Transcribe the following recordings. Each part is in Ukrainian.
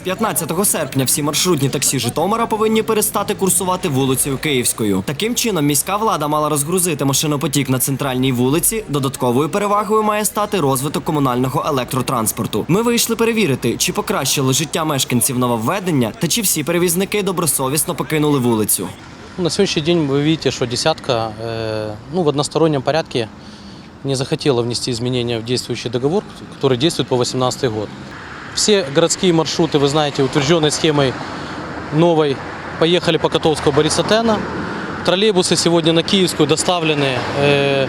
З 15 серпня всі маршрутні таксі Житомира повинні перестати курсувати вулицею Київською. Таким чином, міська влада мала розгрузити машинопотік на центральній вулиці. Додатковою перевагою має стати розвиток комунального електротранспорту. Ми вийшли перевірити, чи покращило життя мешканців нововведення та чи всі перевізники добросовісно покинули вулицю. Ну, На сегодняшний день вы видите, что десятка э, ну, в одностороннем порядке не захотела внести изменения в действующий договор, который действует по 2018 год. Все городские маршруты, вы знаете, утвержденной схемой новой, поехали по Котовского Бориса Тена. Троллейбусы сегодня на Киевскую доставлены э,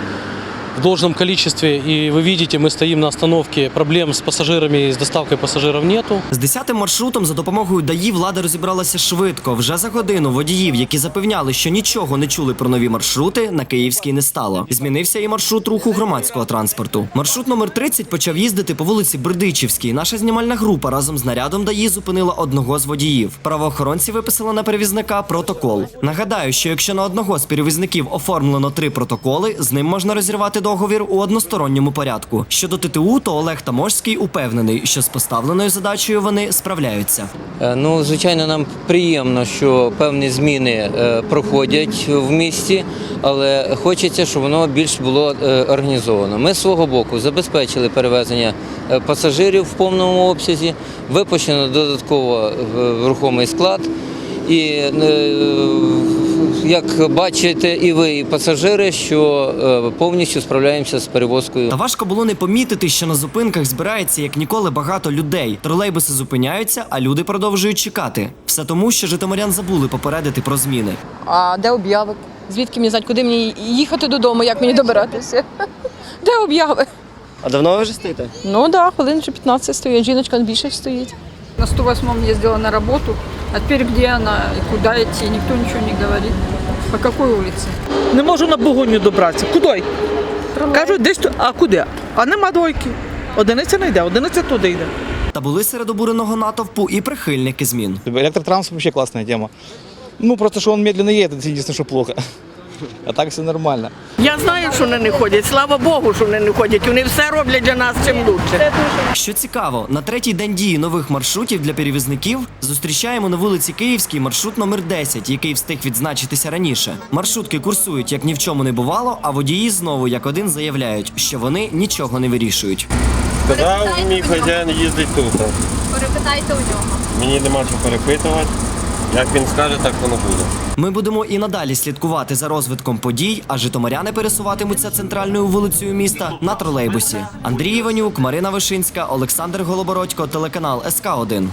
в должном количестве. И вы видите, мы стоим на остановке, проблем с пассажирами и с доставкой пассажиров нету. З 10 маршрутом за допомогою ДАІ влада розібралася швидко. Вже за годину водіїв, які запевняли, що нічого не чули про нові маршрути, на Київській не стало. Змінився і маршрут руху громадського транспорту. Маршрут номер 30 почав їздити по вулиці Бердичівській. Наша знімальна група разом з нарядом ДАІ зупинила одного з водіїв. Правоохоронці виписали на перевізника протокол. Нагадаю, що якщо на одного з перевізників оформлено три протоколи, з ним можна розірвати договір у односторонньому порядку. Щодо ТТУ, то Олег Таможський упевнений, що з поставленою задачею вони справляються. Е, Ну, звичайно, нам приємно, що певні зміни е, проходять в місті, але хочеться, щоб воно більш було е, організовано. Ми з свого боку забезпечили перевезення пасажирів в повному обсязі, випущено додатково рухомий склад. І як бачите, і ви, і пасажири, що е, повністю справляємося з перевозкою. Та важко було не помітити, що на зупинках збирається як ніколи багато людей. Тролейбуси зупиняються, а люди продовжують чекати. Все тому, що житомирян забули попередити про зміни. А де обяви? Звідки мені знати, куди мені їхати додому, як мені добиратися? Де обяви? А давно ви вже стоїте? Ну так, да, хвилин вже 15 стоїть, жіночка більше стоїть. На 108-м ездила на работу, а теперь где она и куда идти, никто ничего не говорит. По какой улице? Не можу на Богоню добратися. Куди? Кажуть, десь тут. А куди? А нема двойки. Одиниця не йде, одиниця туди йде. Та були серед обуреного натовпу і прихильники змін. Электротранспорт вообще классная тема. Ну, просто что он медленно едет, это единственное, что плохо. А так все нормально. Я знаю, що вони не ходять. Слава Богу, що вони не ходять. Вони все роблять для нас чим лучше. Що цікаво, на третій день дії нових маршрутів для перевізників зустрічаємо на вулиці Київській маршрут номер 10, який встиг відзначитися раніше. Маршрутки курсують як ні в чому не бувало, а водії знову як один заявляють, що вони нічого не вирішують. Сказав мій хазяїн їздить тут. Перепитайте у нього. Мені нема що перепитувати. Як він скаже, так воно буде. Ми будемо і надалі слідкувати за розвитком подій, а житомиряни пересуватимуться центральною вулицею міста на тролейбусі. Андрій Іванюк, Марина Вишинська, Олександр Голобородько, телеканал СК 1